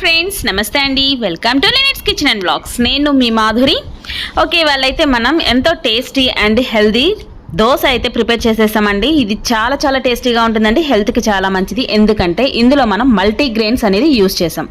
Friends నమస్తే అండి. Welcome to లినిట్స్ కిచెన్ అండ్ బ్లాగ్స్ నేను మీ మాధురి. ఓకే వాళ్ళైతే మనం ఎంతో టేస్టీ అండ్ హెల్దీ దోశ అయితే ప్రిపేర్ చేసేసామండి ఇది చాలా చాలా టేస్టీగా ఉంటుందండి. హెల్త్కి చాలా మంచిది. ఎందుకంటే ఇందులో మనం మల్టీగ్రెయిన్స్ అనేది యూస్ చేసాం.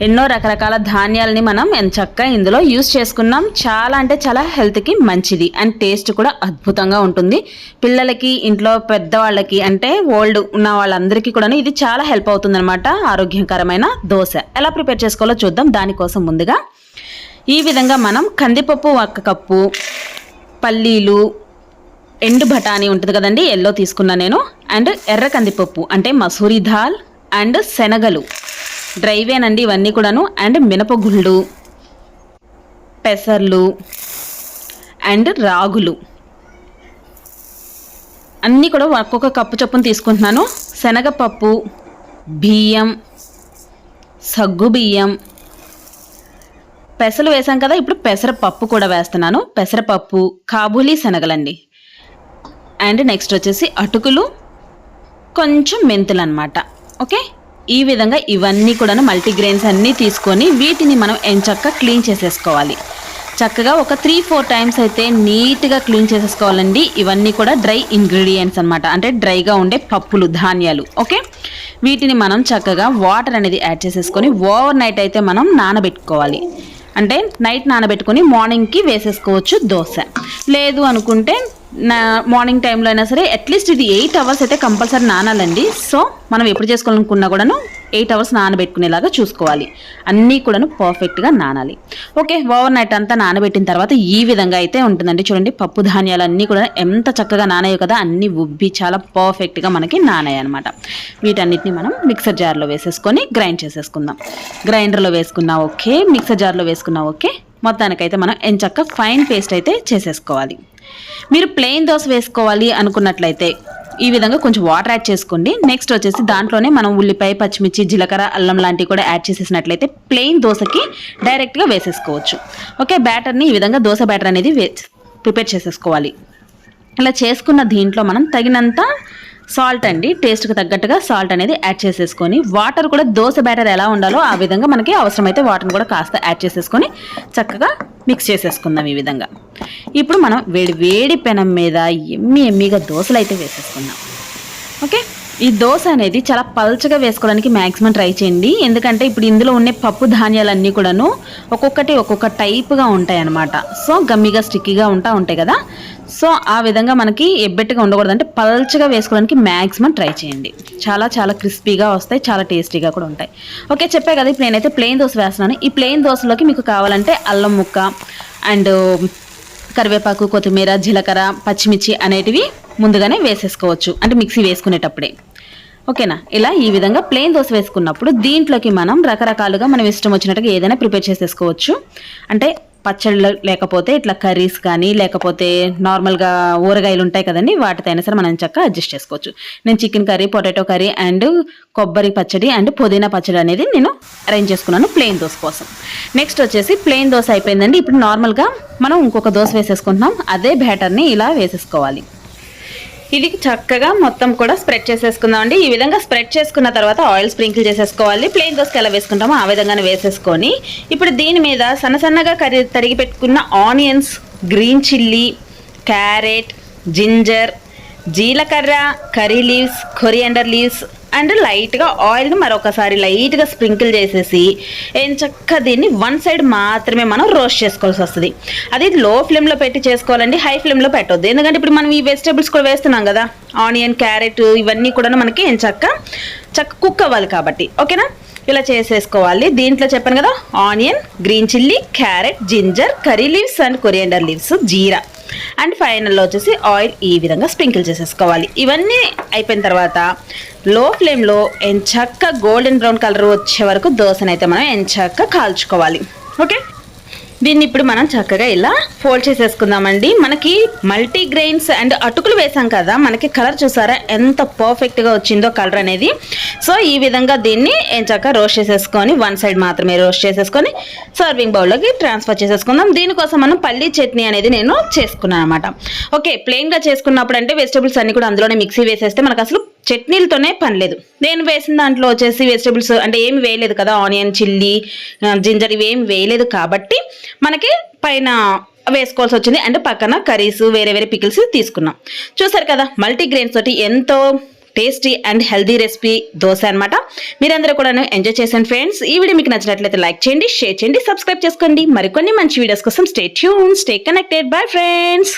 ఎన్నో రకరకాల ధాన్యాలని మనం చక్కగా ఇందులో యూస్ చేసుకున్నాం. చాలా అంటే చాలా హెల్త్కి మంచిది. అండ్ టేస్ట్ కూడా అద్భుతంగా ఉంటుంది. పిల్లలకి ఇంట్లో పెద్దవాళ్ళకి అంటే ఓల్డ్ ఉన్న వాళ్ళందరికీ కూడా ఇది చాలా హెల్ప్ అవుతుందన్నమాట. ఆరోగ్యకరమైన దోశ. ఎలా ప్రిపేర్ చేసుకోవాలో చూద్దాం. దానికోసం ముందుగా ఈ విధంగా మనం కందిపప్పు ఒక కప్పు పల్లీలు ఎండు బఠానీ ఉంటుంది కదండి ఎల్లో తీసుకున్నా నేను. అండ్ ఎర్ర కందిపప్పు అంటే మసూరి దాల్ అండ్ శనగలు. డ్రైవేనండి ఇవన్నీ కూడాను. అండ్ మినపగుళ్ళు పెసర్లు అండ్ రాగులు. అన్నీ కూడా ఒక్కొక్క కప్పు చొప్పున తీసుకుంటున్నాను. శనగపప్పు బియ్యం సగ్గు బియ్యం. పెసలు వేసాం కదా ఇప్పుడు పెసరపప్పు కూడా వేస్తున్నాను. పెసరపప్పు కాబూలీ శనగలండి. అండ్ నెక్స్ట్ వచ్చేసి అటుకులు కొంచెం మెంతులు అనమాట ఓకే ఈ విధంగా ఇవన్నీ కూడా మల్టీగ్రెయిన్స్ అన్నీ తీసుకొని వీటిని మనం ఎంచక్క క్లీన్ చేసేసుకోవాలి. చక్కగా ఒక త్రీ ఫోర్ టైమ్స్ అయితే నీట్గా క్లీన్ చేసేసుకోవాలండి. ఇవన్నీ కూడా డ్రై ఇంగ్రీడియంట్స్ అనమాట అంటే డ్రైగా ఉండే పప్పులు ధాన్యాలు. ఓకే వీటిని మనం చక్కగా వాటర్ అనేది యాడ్ చేసేసుకొని ఓవర్ నైట్ అయితే మనం నానబెట్టుకోవాలి. అంటే నైట్ నానబెట్టుకొని మార్నింగ్కి వేసేసుకోవచ్చు దోశ. లేదు అనుకుంటే నా మార్నింగ్ టైంలో అయినా సరే అట్లీస్ట్ ఇది ఎయిట్ అవర్స్ అయితే కంపల్సరీ నానాలండి. సో మనం ఎప్పుడు చేసుకోవాలనుకున్నా కూడాను ఎయిట్ అవర్స్ నానబెట్టుకునేలాగా చూసుకోవాలి. అన్నీ కూడాను పర్ఫెక్ట్గా నానాలి. ఓకే ఓవర్ నైట్ అంతా నానబెట్టిన తర్వాత ఈ విధంగా అయితే ఉంటుందండి. చూడండి పప్పు ధాన్యాలు అన్నీ కూడా ఎంత చక్కగా నానాయో కదా అన్నీ ఉబ్బి చాలా పర్ఫెక్ట్గా మనకి నానాయి అనమాట వీటన్నిటిని మనం మిక్సర్ జార్లో వేసేసుకొని గ్రైండ్ చేసేసుకుందాం. గ్రైండర్లో వేసుకున్నా ఓకే మిక్సర్ జార్లో వేసుకున్నా ఓకే మొత్తానికైతే మనం ఎంచక్క ఫైన్ పేస్ట్ అయితే చేసేసుకోవాలి. మీరు ప్లెయిన్ దోశ వేసుకోవాలి అనుకున్నట్లయితే ఈ విధంగా కొంచెం వాటర్ యాడ్ చేసుకోండి. నెక్స్ట్ వచ్చేసి దాంట్లోనే మనం ఉల్లిపాయ పచ్చిమిర్చి జీలకర్ర అల్లం లాంటివి కూడా యాడ్ చేసేసినట్లయితే ప్లెయిన్ దోశకి డైరెక్ట్గా వేసేసుకోవచ్చు. ఓకే బ్యాటర్ని ఈ విధంగా దోశ బ్యాటర్ అనేది ప్రిపేర్ చేసేసుకోవాలి. ఇలా చేసుకున్న దీంట్లో మనం తగినంత సాల్ట్ అండి. టేస్ట్కి తగ్గట్టుగా సాల్ట్ అనేది యాడ్ చేసేసుకొని వాటర్ కూడా దోశ బ్యాటర్ ఎలా ఉండాలో ఆ విధంగా మనకి అవసరమైతే వాటర్ని కూడా కాస్త యాడ్ చేసేసుకొని చక్కగా మిక్స్ చేసేసుకుందాం ఈ విధంగా. ఇప్పుడు మనం వేడి వేడి పెనం మీద ఎమ్మి ఎమ్మిగా దోశలు అయితే వేసేసుకుందాం. ఓకే? ఈ దోశ అనేది చాలా పల్చగా వేసుకోవడానికి మ్యాక్సిమం ట్రై చేయండి. ఎందుకంటే ఇప్పుడు ఇందులో ఉండే పప్పు ధాన్యాలన్నీ కూడాను ఒక్కొక్కటి ఒక్కొక్క టైప్గా ఉంటాయి అన్నమాట సో గమ్మిగా స్టిక్కీగా ఉంటా ఉంటాయి కదా. సో ఆ విధంగా మనకి ఎబ్బెట్టుగా ఉండకూడదు అంటే పల్చగా వేసుకోవడానికి మ్యాక్సిమం ట్రై చేయండి. చాలా చాలా క్రిస్పీగా వస్తాయి చాలా టేస్టీగా కూడా ఉంటాయి. ఓకే చెప్పే కదా ఇప్పుడు నేనైతే ప్లెయిన్ దోశ వేస్తున్నాను. ఈ ప్లెయిన్ దోశలోకి మీకు కావాలంటే అల్లం ముక్క అండ్ కరివేపాకు కొత్తిమీర జీలకర్ర పచ్చిమిర్చి అనేటివి ముందుగానే వేసేసుకోవచ్చు. అంటే మిక్సీ వేసుకునేటప్పుడే. ఓకేనా? ఇలా ఈ విధంగా ప్లెయిన్ దోశ వేసుకున్నప్పుడు దీంట్లోకి మనం రకరకాలుగా మనం ఇష్టం వచ్చినట్టుగా ఏదైనా ప్రిపేర్ చేసేసుకోవచ్చు. అంటే పచ్చళ్ళు లేకపోతే ఇట్లా కర్రీస్ కానీ లేకపోతే నార్మల్గా ఊరగాయలు ఉంటాయి కదండి వాటితో అయినా సరే మనం చక్కగా అడ్జస్ట్ చేసుకోవచ్చు. నేను chicken curry potato curry and కొబ్బరి పచ్చడి అండ్ పుదీనా పచ్చడి అనేది నేను అరేంజ్ చేసుకున్నాను ప్లెయిన్ దోశ కోసం. నెక్స్ట్ వచ్చేసి ప్లెయిన్ దోశ అయిపోయిందండి. ఇప్పుడు నార్మల్గా మనం ఇంకొక దోశ వేసేసుకుంటున్నాం. అదే బ్యాటర్ని ఇలా వేసేసుకోవాలి. ఇది చక్కగా మొత్తం కూడా స్ప్రెడ్ చేసేసుకుందామండి. ఈ విధంగా స్ప్రెడ్ చేసుకున్న తర్వాత ఆయిల్ స్ప్రింకిల్ చేసేసుకోవాలి. ప్లెయిన్ దోసకి ఎలా వేసుకుంటామో ఆ విధంగానే వేసేసుకొని ఇప్పుడు దీని మీద సన్న సన్నగా కరి తరిగి పెట్టుకున్న onions green chilli carrot ginger జీలకర్ర curry leaves coriander leaves and లైట్గా ఆయిల్ని మరొకసారి లైట్గా స్ప్రింకిల్ చేసేసి ఏం చక్క దీన్ని వన్ సైడ్ మాత్రమే మనం రోస్ట్ చేసుకోవాల్సి వస్తుంది. అది లో ఫ్లేమ్లో పెట్టి చేసుకోవాలండి హై ఫ్లేమ్లో పెట్టొద్దు. ఎందుకంటే ఇప్పుడు మనం ఈ వెజిటేబుల్స్ కూడా వేస్తున్నాం కదా ఆనియన్ క్యారెట్ ఇవన్నీ కూడా మనకి ఏం చక్క చక్క కుక్ అవ్వాలి కాబట్టి. ఓకేనా? ఇలా చేసేసుకోవాలి. దీంట్లో చెప్పాను కదా onion green chilli carrot ginger curry leaves and coriander leaves jeera. And ఫైనల్లో వచ్చేసి ఆయిల్ ఈ విధంగా స్ప్రింకిల్ చేసేసుకోవాలి. ఇవన్నీ అయిపోయిన తర్వాత లో ఫ్లేమ్లో ఎంచక్క గోల్డెన్ బ్రౌన్ కలర్ వచ్చే వరకు దోశనైతే మనం ఎంచక్క కాల్చుకోవాలి. ఓకే? దీన్ని ఇప్పుడు మనం చక్కగా ఇలా ఫోల్డ్ చేసేసుకుందామండి. మనకి మల్టీ గ్రెయిన్స్ అండ్ అటుకులు వేసాం కదా మనకి కలర్ చూసారా ఎంత పర్ఫెక్ట్గా వచ్చిందో కలర్ అనేది. సో ఈ విధంగా దీన్ని ఏం చక్కగా రోస్ట్ చేసేసుకొని వన్ సైడ్ మాత్రమే రోస్ట్ చేసేసుకొని సర్వింగ్ బౌల్లోకి ట్రాన్స్ఫర్ చేసేసుకుందాం. దీనికోసం మనం పల్లీ చట్నీ అనేది నేను చేసుకున్నాను అనమాట ఓకే ప్లెయిన్గా చేసుకున్నప్పుడు అంటే వెజిటబుల్స్ అన్ని కూడా అందులోనే మిక్సీ వేసేస్తే మనకు అసలు చట్నీలతోనే పని లేదు. నేను వేసిన దాంట్లో వచ్చేసి వెజిటబుల్స్ అంటే ఏమి వేయలేదు కదా ఆనియన్ చిల్లీ జింజర్ ఇవి వేయలేదు కాబట్టి మనకి పైన వేసుకోవాల్సి వచ్చింది. అండ్ పక్కన కర్రీస్ వేరే వేరే పికిల్స్ తీసుకున్నాం. చూసారు కదా మల్టీగ్రెయిన్స్ తోటి ఎంతో tasty and healthy recipe dosa అనమాట మీరందరూ కూడా ఎంజాయ్ చేశాను ఫ్రెండ్స్ ఈ వీడియో మీకు నచ్చినట్లయితే లైక్ చేయండి షేర్ చేయండి సబ్స్క్రైబ్ చేసుకోండి. మరికొన్ని మంచి వీడియోస్ కోసం stay tune stay connected bye friends